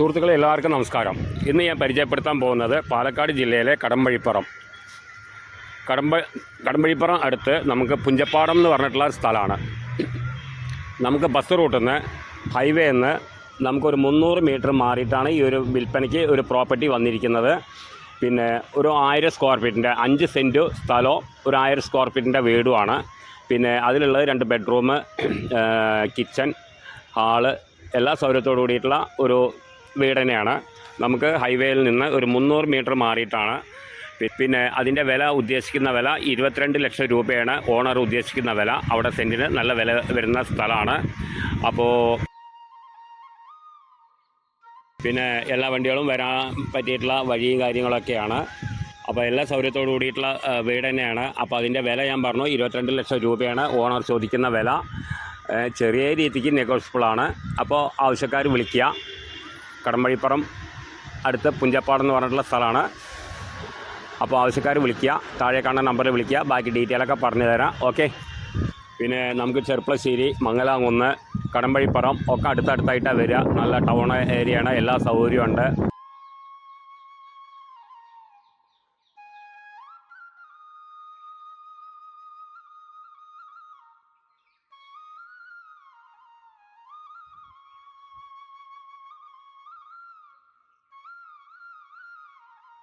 സുഹൃത്തുക്കളെ എല്ലാവർക്കും നമസ്കാരം. ഇന്ന് ഞാൻ പരിചയപ്പെടുത്താൻ പോകുന്നത് പാലക്കാട് ജില്ലയിലെ കടമ്പഴിപ്പുറം. കടമ്പ കടമ്പഴിപ്പുറം അടുത്ത് നമുക്ക് പുഞ്ചപ്പാടം എന്ന് പറഞ്ഞിട്ടുള്ള സ്ഥലമാണ്. നമുക്ക് ബസ് റൂട്ടിൽ നിന്ന് ഹൈവേ നിന്ന് നമുക്കൊരു മുന്നൂറ് മീറ്റർ മാറിയിട്ടാണ് ഈ ഒരു വിൽപ്പനയ്ക്ക് ഒരു പ്രോപ്പർട്ടി വന്നിരിക്കുന്നത്. പിന്നെ ഒരു ആയിരം സ്ക്വയർ ഫീറ്റിന്റെ അഞ്ച് സെന്റ് സ്ഥലവും ഒരു ആയിരം സ്ക്വയർ ഫീറ്റിന്റെ വീടുമാണ്. പിന്നെ അതിലുള്ളത് രണ്ട് ബെഡ്റൂം കിച്ചൺ ഹാൾ എല്ലാ സൗകര്യത്തോടു കൂടിയിട്ടുള്ള ഒരു വീട് തന്നെയാണ് നമുക്ക് ഹൈവേയിൽ നിന്ന് ഒരു മുന്നൂറ് മീറ്റർ മാറിയിട്ടാണ്. പിന്നെ അതിന്റെ വില ഉദ്ദേശിക്കുന്ന വില ഇരുപത്തിരണ്ട് ലക്ഷം രൂപയാണ്. ഓണർ ഉദ്ദേശിക്കുന്ന വില. അവിടെ സെന്റിന് നല്ല വില വരുന്ന സ്ഥലമാണ്. അപ്പോൾ പിന്നെ എല്ലാ വണ്ടികളും വരാൻ പറ്റിയിട്ടുള്ള വഴിയും കാര്യങ്ങളൊക്കെയാണ്. അപ്പോൾ എല്ലാ സൗകര്യത്തോടു കൂടിയിട്ടുള്ള വീട് തന്നെയാണ് അപ്പോൾ അതിന്റെ വില ഞാൻ പറഞ്ഞു ഇരുപത്തിരണ്ട് ലക്ഷം രൂപയാണ് ഓണർ ചോദിക്കുന്ന വില. ചെറിയ രീതിക്ക് നെഗോഷ്യബിൾ ആണ്. അപ്പോൾ ആവശ്യക്കാർ വിളിക്കുക. കടമ്പഴിപ്പുറം അടുത്ത് പുഞ്ചപ്പാടം എന്ന് പറഞ്ഞിട്ടുള്ള സ്ഥലമാണ്. അപ്പോൾ ആവശ്യക്കാർ വിളിക്കുക താഴെ കാണുന്ന നമ്പറിൽ വിളിക്കുക ബാക്കി ഡീറ്റെയിലൊക്കെ പറഞ്ഞു തരാം. ഓക്കെ പിന്നെ നമുക്ക് ചെർപ്പളശ്ശേരി മംഗലാംകുന്ന് കടമ്പഴിപ്പുറം ഒക്കെ അടുത്തടുത്തായിട്ടാണ് വരിക. നല്ല ടൗൺ ഏരിയയാണ് എല്ലാ സൗകര്യമുണ്ട്